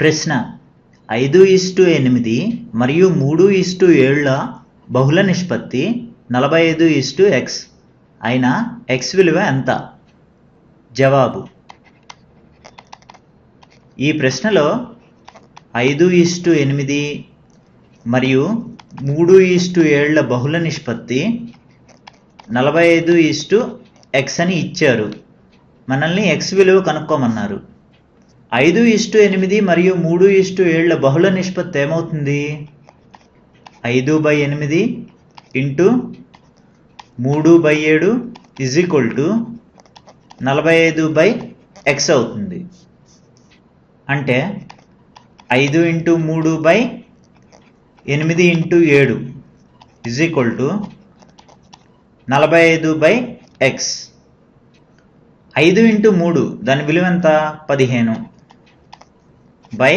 ప్రశ్న ఐదు ఇస్టు ఎనిమిది మరియు మూడు ఇస్టు ఏళ్ళ బహుళ నిష్పత్తి నలభై ఐదు ఇస్టు ఎక్స్ అయిన ఎక్స్ విలువ ఎంత? జవాబు. ఈ ప్రశ్నలో ఐదు ఇస్టు ఎనిమిది మరియు మూడు ఇస్టు ఏళ్ళ బహుళ నిష్పత్తి నలభై ఐదు ఇస్టు ఎక్స్ అని ఇచ్చారు. మనల్ని ఎక్స్ విలువ కనుక్కోమన్నారు. ఐదు ఇస్టు ఎనిమిది మరియు మూడు ఇష్టు ఏళ్ళ బహుళ నిష్పత్తి ఏమవుతుంది? ఐదు బై ఎనిమిది ఇంటూ మూడు బై ఏడు ఇజ్ ఈక్వల్ టు నలభై ఐదు బై ఎక్స్ అవుతుంది. అంటే ఐదు ఇంటూ మూడు బై ఎనిమిది ఇంటూ ఏడు ఇజ్ ఈక్వల్ టు నలభై ఐదు బై ఎక్స్. ఐదు ఇంటూ మూడు దాని విలువ ఎంత? పదిహేను. బై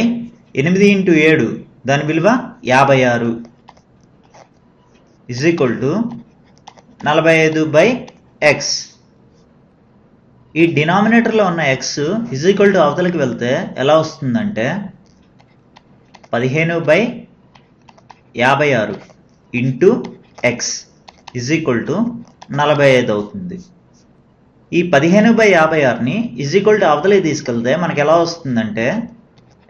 ఎనిమిది ఇంటూ ఏడు దాని విలువ యాభై ఆరు. ఇజ్ ఈక్వల్ టు నలభై ఐదు బై ఎక్స్ ఈ డినామినేటర్లో ఉన్న ఎక్స్ ఇజ్ ఈక్వల్ టు అవతలకి వెళ్తే ఎలా వస్తుందంటే పదిహేను బై యాభై ఆరు into x is equal to నలభై ఐదు అవుతుంది. ఈ పదిహేను బై యాభై ఆరుని ఇజ్ ఈక్వల్ టు అవతలకి తీసుకెళ్తే మనకి ఎలా వస్తుందంటే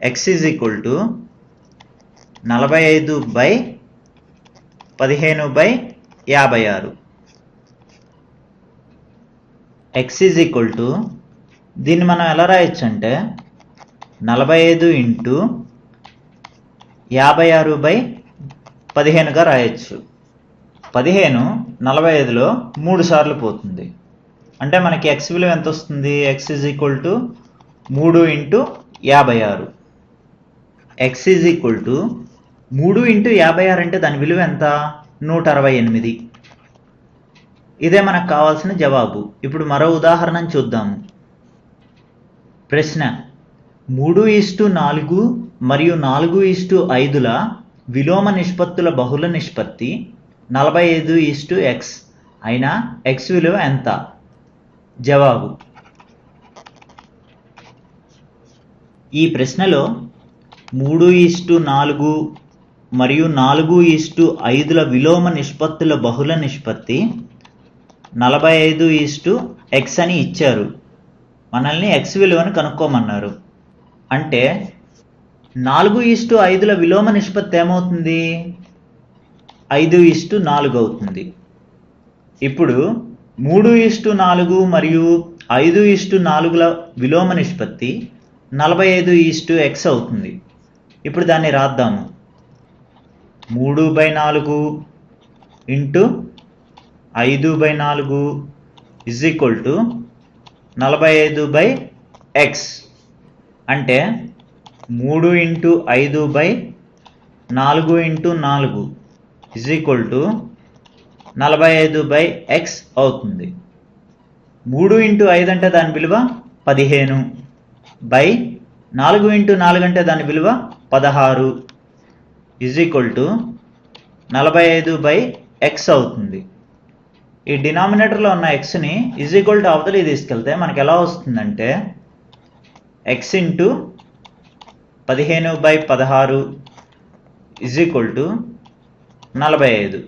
ఎక్స్ ఈజ్ ఈక్వల్ టు నలభై ఐదు బై పదిహేను బై యాభై ఆరు. ఎక్స్ ఈజ్ ఈక్వల్ టు దీన్ని మనం ఎలా రాయొచ్చు అంటే నలభై ఐదు ఇంటూ యాభై ఆరు బై పదిహేనుగా రాయొచ్చు. పదిహేను నలభై ఐదులో మూడు సార్లు పోతుంది. అంటే మనకి ఎక్స్ విలువ ఎంత వస్తుంది? ఎక్స్ ఈజ్ ఈక్వల్ టు మూడు ఇంటూ యాభై ఆరు. ఎక్స్ ఈజ్ ఈక్వల్ టు మూడు ఇంటూ యాభై ఆరు అంటే దాని విలువ ఎంత? నూట అరవై ఎనిమిది. ఇదే మనకు కావాల్సిన జవాబు. ఇప్పుడు మరో ఉదాహరణ చూద్దాము ప్రశ్న. మూడు ఇస్టు నాలుగు మరియు నాలుగు ఇస్టు ఐదుల విలోమ నిష్పత్తుల బహుళ నిష్పత్తి నలభై ఐదు ఇస్టు ఎక్స్ అయినా ఎక్స్ విలువ ఎంత? జవాబు. ఈ ప్రశ్నలో మూడు ఇస్టు నాలుగు మరియు నాలుగు ఇస్టు ఐదుల విలోమ నిష్పత్తుల బహుళ నిష్పత్తి నలభై ఐదు ఇస్టు ఎక్స్ అని ఇచ్చారు. మనల్ని ఎక్స్ విలువను కనుక్కోమన్నారు. అంటే నాలుగు ఇస్టు ఐదుల విలోమ నిష్పత్తి ఏమవుతుంది? ఐదు ఇస్టు నాలుగు అవుతుంది. ఇప్పుడు మూడు ఇస్టు నాలుగు మరియు ఐదు ఇస్టు నాలుగుల విలోమ నిష్పత్తి నలభై ఐదు ఈస్టు ఎక్స్ అవుతుంది. ఇప్పుడు దాన్ని రాద్దాము. మూడు బై నాలుగు ఇంటూ ఐదు బై నాలుగు ఇజ్ ఈక్వల్ టు నలభై ఐదు బై ఎక్స్ అంటే మూడు ఇంటూ ఐదు బై నాలుగు ఇంటూ నాలుగు ఇజ్ ఈక్వల్ టు నలభై ఐదు బై ఎక్స్ అవుతుంది. మూడు ఇంటూ ఐదు అంటే దాని విలువ పదిహేను. బై నాలుగు ఇంటూ నాలుగు అంటే దాని విలువ పదహారు ఇజ్ ఈక్వల్ టు నలభై ఐదు బై ఎక్స్ అవుతుంది. ఈ డినామినేటర్లో ఉన్న ఎక్స్ని ఇజ్ ఈక్వల్ టు అవతలి తీసుకెళ్తే మనకు ఎలా వస్తుందంటే ఎక్స్ ఇంటూ పదిహేను బై పదహారు ఇజ్ ఈక్వల్ టు నలభై ఐదు.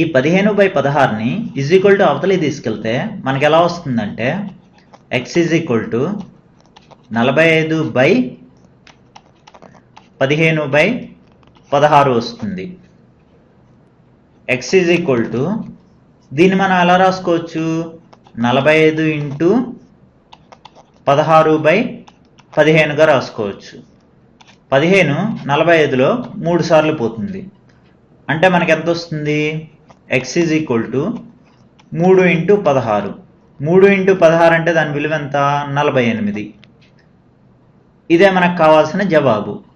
ఈ పదిహేను బై పదహారుని ఇజ్ ఈక్వల్ టు అవతలి తీసుకెళ్తే మనకు ఎలా వస్తుందంటే ఎక్స్ ఈజ్ ఈక్వల్ టు నలభై ఐదు బై పదిహేను బై పదహారు వస్తుంది. ఎక్స్ ఈజ్ ఈక్వల్ టు దీన్ని మనం ఎలా రాసుకోవచ్చు? నలభై ఐదు ఇంటూ పదహారు బై పదిహేనుగా రాసుకోవచ్చు. పదిహేను నలభై ఐదులో మూడు సార్లు పోతుంది. అంటే మనకి ఎంత వస్తుంది? ఎక్స్ ఈజ్ ఈక్వల్ టు మూడు ఇంటూ పదహారు. మూడు ఇంటూ పదహారు అంటే దాని విలువ ఎంత? నలభై ఎనిమిది. ఇదే మనకు కావాల్సిన జవాబు.